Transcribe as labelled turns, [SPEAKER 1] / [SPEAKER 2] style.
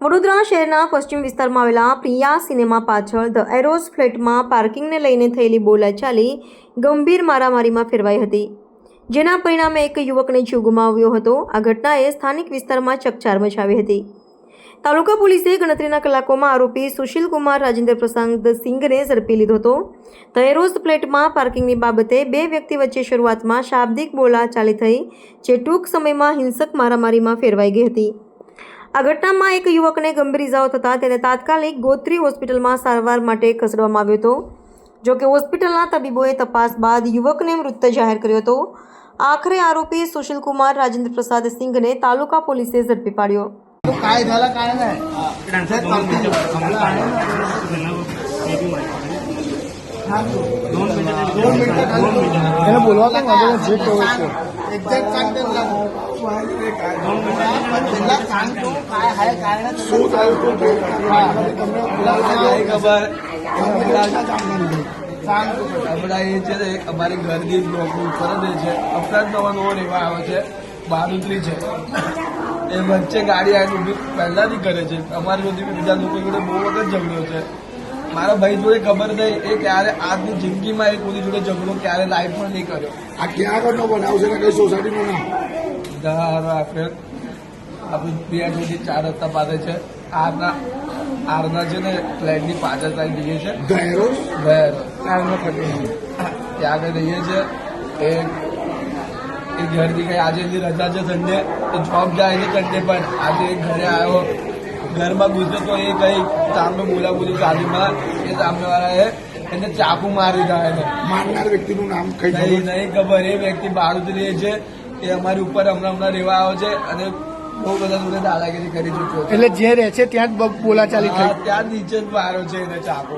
[SPEAKER 1] વડોદરા શહેરના પશ્ચિમ વિસ્તારમાં આવેલા પ્રિયા સિનેમા પાછળ ધ એરોસ ફ્લેટમાં પાર્કિંગને લઈને થયેલી બોલાચાલી ગંભીર મારામારીમાં ફેરવાઈ હતી, જેના પરિણામે એક યુવકને જીવ ગુમાવ્યો હતો. આ ઘટનાએ સ્થાનિક વિસ્તારમાં ચકચાર મચાવી હતી. તાલુકા પોલીસે ગણતરીના કલાકોમાં આરોપી સુશીલ કુમાર, રાજેન્દ્ર પ્રસાદ સિંઘને ઝડપી લીધો હતો. ધ એરોસ ફ્લેટમાં પાર્કિંગની બાબતે બે વ્યક્તિ વચ્ચે શરૂઆતમાં શાબ્દિક બોલાચાલી થઈ, જે ટૂંક સમયમાં હિંસક મારામારીમાં ફેરવાઈ ગઈ હતી. આ ઘટનામાં એક યુવકને ગંભીર ઇજાઓ થતાં તેને તાત્કાલિક ગોત્રી હોસ્પિટલમાં સારવાર માટે ખસેડવામાં આવ્યો હતો જો કે હોસ્પિટલના તબીબોએ તપાસ બાદ યુવકને મૃત જાહેર કર્યો હતો આખરે આરોપી સુશીલ કુમાર રાજેન્દ્ર પ્રસાદ સિંઘને તાલુકા પોલીસે ઝડપી પાડ્યો
[SPEAKER 2] तो काय झालं काय नाही
[SPEAKER 3] दोन
[SPEAKER 2] दोन
[SPEAKER 3] मिनिटं
[SPEAKER 2] मिनिटं
[SPEAKER 4] એને બોલવા તો વાંધો નહીં, જે કહેવું છે.
[SPEAKER 2] एक्झॅक्ट सांग त्यांना पण त्यांना सांग तू काय आहे काय नाही
[SPEAKER 4] શું થયું શું થયું? હા, તમને
[SPEAKER 3] નહીં ખબર
[SPEAKER 2] सांग तू
[SPEAKER 3] હમણાં એ છે ને અમારી ઘરની બ્લોકની ઉપર જ એ છે અફઘાન નવા નવો રહેવા આવે છે બારુત્રી છે એ વચ્ચે ગાડી આવીને ઊભી પહેલાથી કરે છે અમારી જોડે બી બીજા લોકો જોડે બહુ વખત ઝઘડ્યો છે મારા ભાઈ જોડે ખબર નહીં એ ક્યારે આજની જિંદગીમાં એ કોની જોડે ઝઘડો ક્યારે લાઈફમાં નહીં કર્યો.
[SPEAKER 4] આ ક્યાં આગળનો બનાવ છે કઈ સોસાયટીનું નામ?
[SPEAKER 3] ધારો આફેર આપણે બે જોડી ચાર રસ્તા પાસે છે. આરના આરના છે ને ફ્લેટની પાછળ સાઈડ જઈએ છે ઘર ત્યાં આગળ રહીએ છીએ. એ એ ઘરથી કઈ આજે રજા છે સંડે એ જોબ જાય છે સંડે પણ. આજે ઘરે આવ્યો. ઘરમાં ઘૂસ્યો તો એ કઈ સામે બોલા બોલી ચાલીમાં એ સામેવાળાએ એને ચાકુ મારી દીધા એને.
[SPEAKER 4] મારનાર વ્યક્તિનું નામ કઈ
[SPEAKER 3] નહીં
[SPEAKER 4] ખબર?
[SPEAKER 3] નહીં ખબર. એ વ્યક્તિ બાળુદરી છે. એ અમારી ઉપર હમણાં હમણાં રહેવા આવ્યો છે અને બહુ બધા જોડે દાદાગીરી કરી ચૂક્યો
[SPEAKER 4] એટલે જે રહે છે ત્યાં જ બોલાચાલી
[SPEAKER 3] ચાલી ત્યાં નીચે જ માર્યો છે એને ચાકુ.